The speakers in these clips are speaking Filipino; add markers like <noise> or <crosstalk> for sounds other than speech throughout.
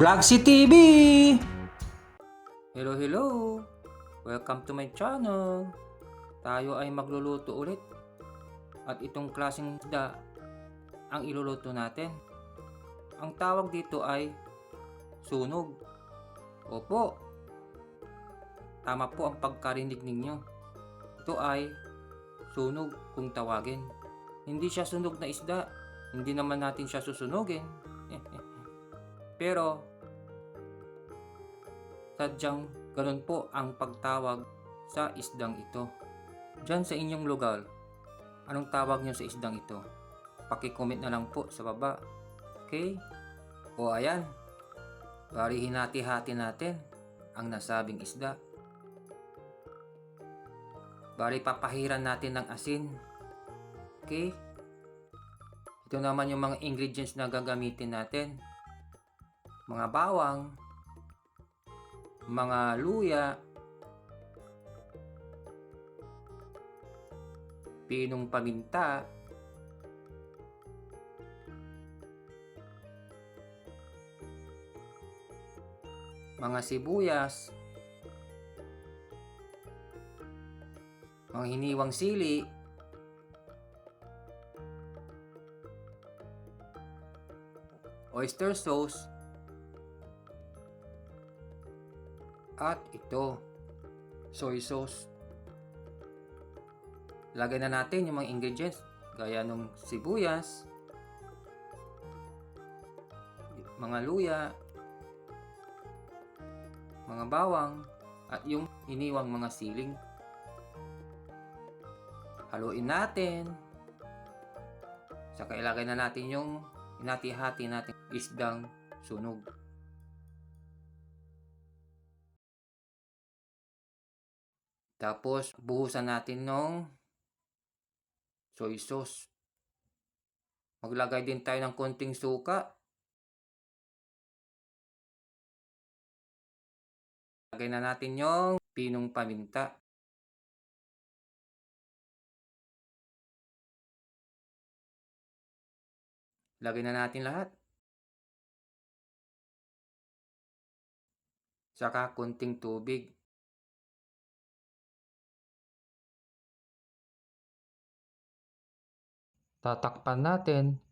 Vlogsi TV! Hello, hello! Welcome to my channel! Tayo ay magluluto ulit. At itong klaseng isda ang iluluto natin. Ang tawag dito ay sunog. Opo, tama po ang pagkarinig ninyo. Ito ay sunog kung tawagin. Hindi siya sunog na isda. Hindi naman natin siya susunugin. Pero, sadyang ganun po ang pagtawag sa isdang ito. Diyan sa inyong lugar, anong tawag niyo sa isdang ito? Paki-comment na lang po sa baba. Okay? O ayan, bari hinati-hati natin ang nasabing isda. Bari papahiran natin ng asin. Okay? Ito naman yung mga ingredients na gagamitin natin mga bawang, mga luya, pinong paminta, mga sibuyas, mga hiniwang sili, oyster sauce, At ito, soy sauce. Lagay na natin yung mga ingredients gaya ng sibuyas, mga luya, mga bawang, at yung iniwang mga siling. Haluin natin. Saka ilagay na natin yung inati-hati natin isdang sunog. Tapos, buhusan natin ng soy sauce. Maglagay din tayo ng konting suka. Lagay na natin yung pinong paminta. Lagay na natin lahat. Saka konting tubig. Tatakpan natin,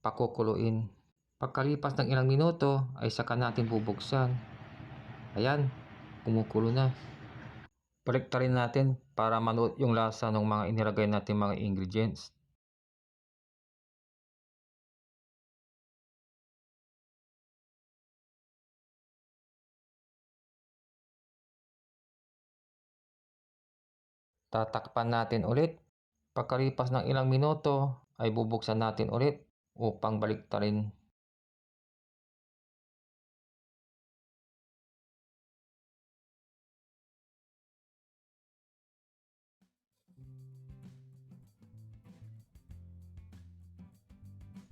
pakukuluin. Pagkalipas ng ilang minuto ay saka natin bubuksan. Ayan, kumukulo na. Baliktarin natin para manuot yung lasa ng mga inilagay natin mga ingredients. Tatakpan natin ulit Pagkalipas ng ilang minuto ay bubuksan natin ulit upang baliktarin.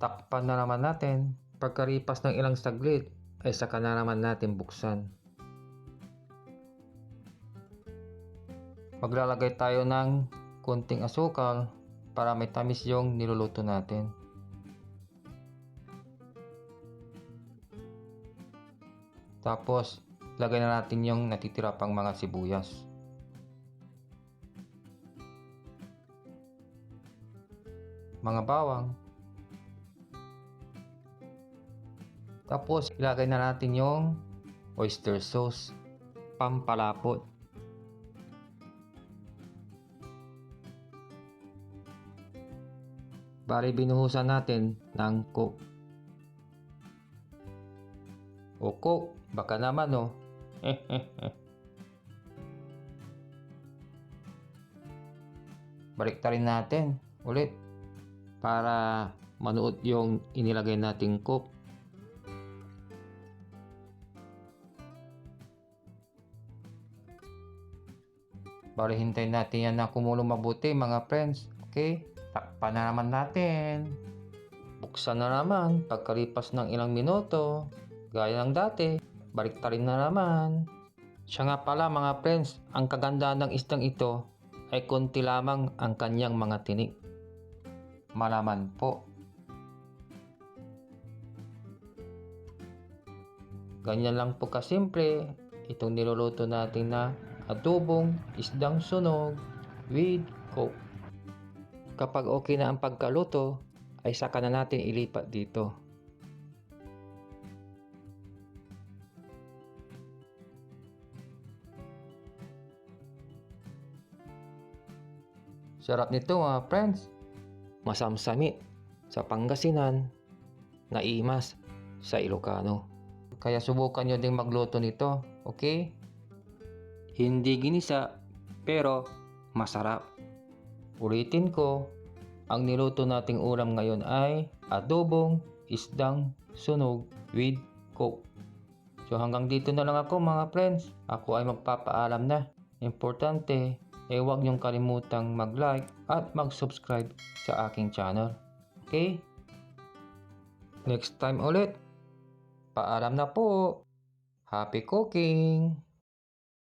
Takpan na naman natin. Pagkalipas ng ilang saglit ay saka na naman natin buksan. Maglalagay tayo ng konting asukal para may tamis yung niluluto natin. Tapos, lagay na natin yung natitira pang mga sibuyas. Mga bawang. Tapos, ilagay na natin yung oyster sauce. Pampalapot. Bali binuhusan natin ng coke. O coke, baka naman oh. <laughs> Baliktarin natin ulit para manuot yung inilagay nating coke. Bali hintayin natin yan na kumulo mabuti mga friends. Okay? Takpan na naman natin. Buksan na naman pagkalipas ng ilang minuto. Gaya ng dati, baliktarin na naman. Siya nga pala mga friends, ang kagandahan ng isdang ito ay konti lamang ang kanyang mga tinik. Malaman po. Ganyan lang po kasimple itong niluluto natin na adobong isdang sunog with coke. Kapag okay na ang pagkaluto, ay saka na natin ilipat dito. Sarap nito mga friends. Masamsami sa Pangasinan, naimas sa Ilocano. Kaya subukan nyo ding magluto nito, okay? Hindi ginisa, pero masarap. Ulitin ko, ang niluto nating ulam ngayon ay adobong isdang sunog with coke. So hanggang dito na lang ako mga friends. Ako ay magpapaalam na. Importante, eh huwag niyong kalimutang mag-like at mag-subscribe sa aking channel. Okay? Next time ulit. Paalam na po. Happy cooking!